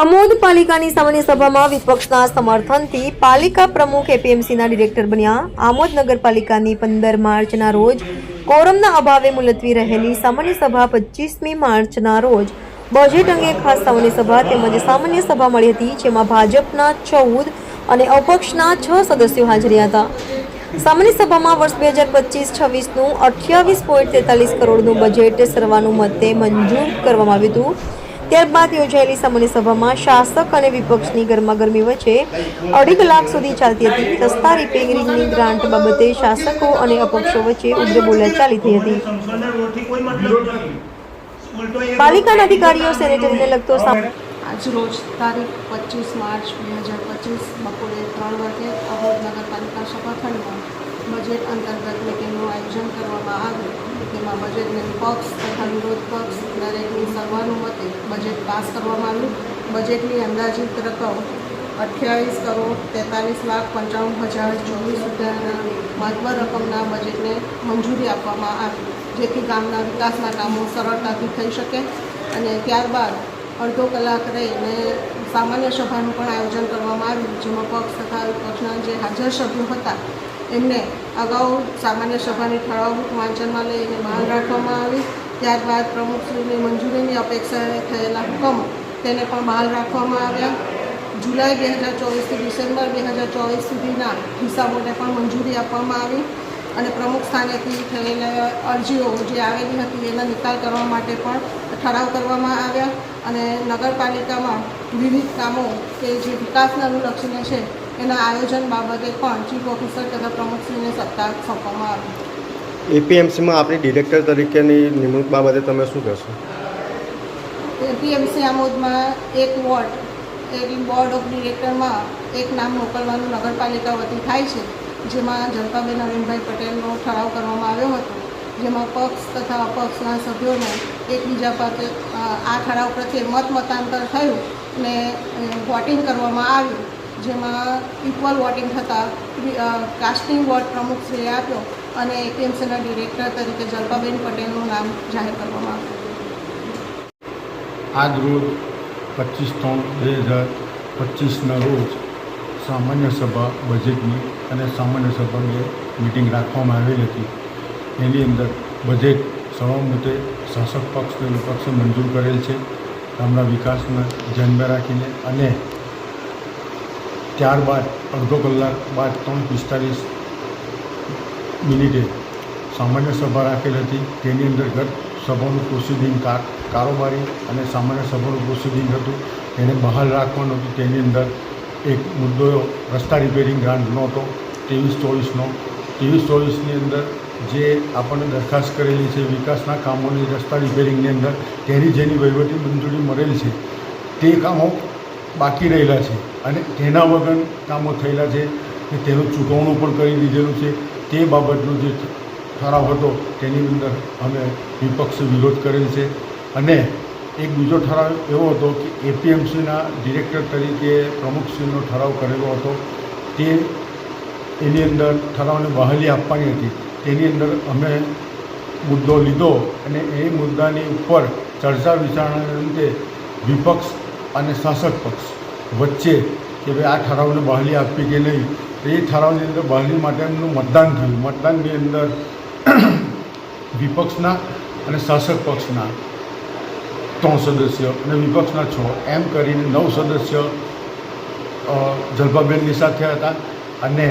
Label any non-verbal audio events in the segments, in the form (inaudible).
આમોદ પાલિકાની સામાન્ય સભામાં વિપક્ષના સમર્થનથી પાલિકા પ્રમુખ એપીએમસીના ડિરેક્ટર બન્યા. આમોદ નગરપાલિકાની પંદર માર્ચના રોજ કોરમના અભાવે મુલતવી રહેલી સામાન્ય સભા પચીસમી માર્ચના રોજ બજેટ અંગે ખાસ સામાન્ય સભા તેમજ સામાન્ય સભા મળી હતી, જેમાં ભાજપના ચૌદ અને અપક્ષના છ સદસ્યો હાજર હતા. સામાન્ય સભામાં વર્ષ બે હજાર પચીસ છવ્વીસનું અઠ્યાવીસ પોઈન્ટ તેતાલીસ કરોડનું બજેટ સર્વાનુમતે મંજૂર કરવામાં આવ્યું હતું. ત્યારબાદ યોજાયેલી સામાન્ય સભામાં શાસક અને વિપક્ષની ગરમાગરમી વચ્ચે અઢી કલાક સુધી ચાલતી હતી. સસ્તા રિપેરિંગની ગ્રાન્ટ બાબતે શાસકો અને અપક્ષો વચ્ચે ઉગ્ર બોલાચાલી થઈ હતી. પાલિકાના અધિકારીઓ, સેનેટરીને લગતો આજ રોજ તારીખ પચીસ માર્ચ બે હજાર પચીસ બપોરે ત્રણ વાગે અહોદ નગરપાલિકા સભાખંડમાં બજેટ અંતર્ગત મિટિંગનું આયોજન કરવામાં આવ્યું. તેમાં બજેટને પક્ષ તથા વિરોધ પક્ષ દરેકની સર્વાનુમતે બજેટ પાસ કરવામાં આવ્યું. બજેટની અંદાજિત રકમ અઠ્યાવીસ કરોડ તેતાલીસ લાખ પંચાવન હજાર ચોવીસ રૂપિયાના મહત્વ રકમના બજેટને મંજૂરી આપવામાં આવી, જેથી ગામના વિકાસના કામો સરળતાથી થઈ શકે અને ત્યારબાદ અડધો કલાક રહીને સામાન્ય સભાનું પણ આયોજન કરવામાં આવ્યું. જેમાં પક્ષ તથા વિપક્ષના જે હાજર સભ્યો હતા, એમને અગાઉ સામાન્ય સભાની ઠરાવ વાંચનમાં લઈને બહાર રાખવામાં આવી. ત્યારબાદ પ્રમુખશ્રીની મંજૂરીની અપેક્ષાએ થયેલા હુકમ તેને પણ બહાર રાખવામાં આવ્યા. જુલાઈ બે હજાર ચોવીસથી ડિસેમ્બર બે હજાર ચોવીસ સુધીના હિસાબોને પણ મંજૂરી આપવામાં આવી અને પ્રમુખ સ્થાનેથી થયેલા અરજીઓ જે આવેલી હતી એના નિકાલ કરવા માટે પણ ઠરાવ કરવામાં આવ્યા અને નગરપાલિકામાં વિવિધ કામો કે જે વિકાસને અનુલક્ષીને છે એના આયોજન બાબતે પણ ચીફ ઓફિસર તથા પ્રમુખશ્રીને સત્તા સોંપવામાં આવી એપીએમસીમાં આપણી ડિરેક્ટર તરીકેની નિમણૂક બાબતે તમે શું કહેશો? એપીએમસી આમોદમાં એક વોર્ડ એક બોર્ડ ઓફ ડિરેક્ટરમાં એક નામ મોકલવાનું નગરપાલિકા વતી થાય છે જેમાં જનતાબેન નવીનભાઈ પટેલનો ઠરાવ કરવામાં આવ્યો હતો જેમાં પક્ષ તથા અપક્ષના સભ્યોને એકબીજા પાસે આ ઠરાવ પ્રત્યે મત મતાંતર થયું. અને વોટિંગ કરવામાં આવ્યું, જેમાં ઇક્વલ વોટિંગ થતાં કાસ્ટિંગ વોર્ડ પ્રમુખશ્રીએ આપ્યો અને એપીએમસીના ડિરેક્ટર તરીકે જલ્પાબેન પટેલનું નામ જાહેર કરવામાં આવ્યું. આજ રોજ પચીસ ત્રણ બે હજાર પચીસના રોજ સામાન્ય સભા બજેટની અને સામાન્ય સભાની મિટિંગ રાખવામાં આવેલી હતી. એની અંદર બજેટ સર્વમતે શાસક પક્ષ અને વિપક્ષે મંજૂર કરેલ છે. ગામના વિકાસને ધ્યાનમાં રાખીને અને ત્યારબાદ અડધો કલાક બાદ ત્રણ પિસ્તાલીસ મિનિટે સામાન્ય સભા રાખેલ હતી. તેની અંદર ગત સભાનું પ્રોસિડિંગ કારોબારી અને સામાન્ય સભાનું પ્રોસિડિંગ હતું. તેને બહાલ રાખવાનું હતું. તેની અંદર એક મુદ્દો રસ્તા રિપેરિંગ ગ્રાન્ટ હતો ત્રેવીસ ચોવીસનો ત્રેવીસ સ્ટોરીસની અંદર જે આપણને દરખાસ્ત કરેલી છે, વિકાસના કામોની, રસ્તા રિપેરિંગની અંદર તેની જેની વહીવટી મંજૂરી મળેલી છે, તે કામો બાકી રહેલા છે અને તેના વગર કામો થયેલા છે કે તેનું ચૂકવણું પણ કરી દીધેલું છે. તે બાબતનો જે ઠરાવ હતો, તેની અંદર અમે વિપક્ષ વિરોધ કરેલ છે. અને એક બીજો ઠરાવ એવો હતો કે એપીએમસીના ડિરેક્ટર તરીકે પ્રમુખશ્રીનો ઠરાવ કરેલો હતો. તે એની અંદર ઠરાવને બહાલી આપવાની હતી. તેની અંદર અમે મુદ્દો લીધો અને એ મુદ્દાની ઉપર ચર્ચા વિચારણાને અંતે વિપક્ષ અને શાસક પક્ષ વચ્ચે કે ભાઈ આ ઠરાવને બહાલી આપવી કે નહીં એ ઠરાવની અંદર બહાલી માટેનું મતદાન થયું. મતદાનની અંદર (clears throat) વિપક્ષના અને શાસક પક્ષના ત્રણ સદસ્ય અને વિપક્ષના છ. એમ કરીને નવ સદસ્ય અ, જલપાબેનની સાથે હતા અને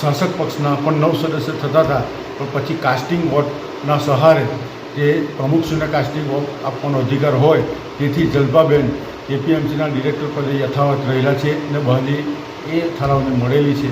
શાસક પક્ષના પણ નવ સદસ્ય થતા હતા. પણ પછી કાસ્ટિંગ વોટના સહારે જે પ્રમુખશ્રીને કાસ્ટિંગ વોટ આપવાનો અધિકાર હોય તેથી જલભાબેન એપીએમસીના ડિરેક્ટર પદે યથાવત રહેલા છે અને બહાલી એ ઠરાવને મળેલી છે.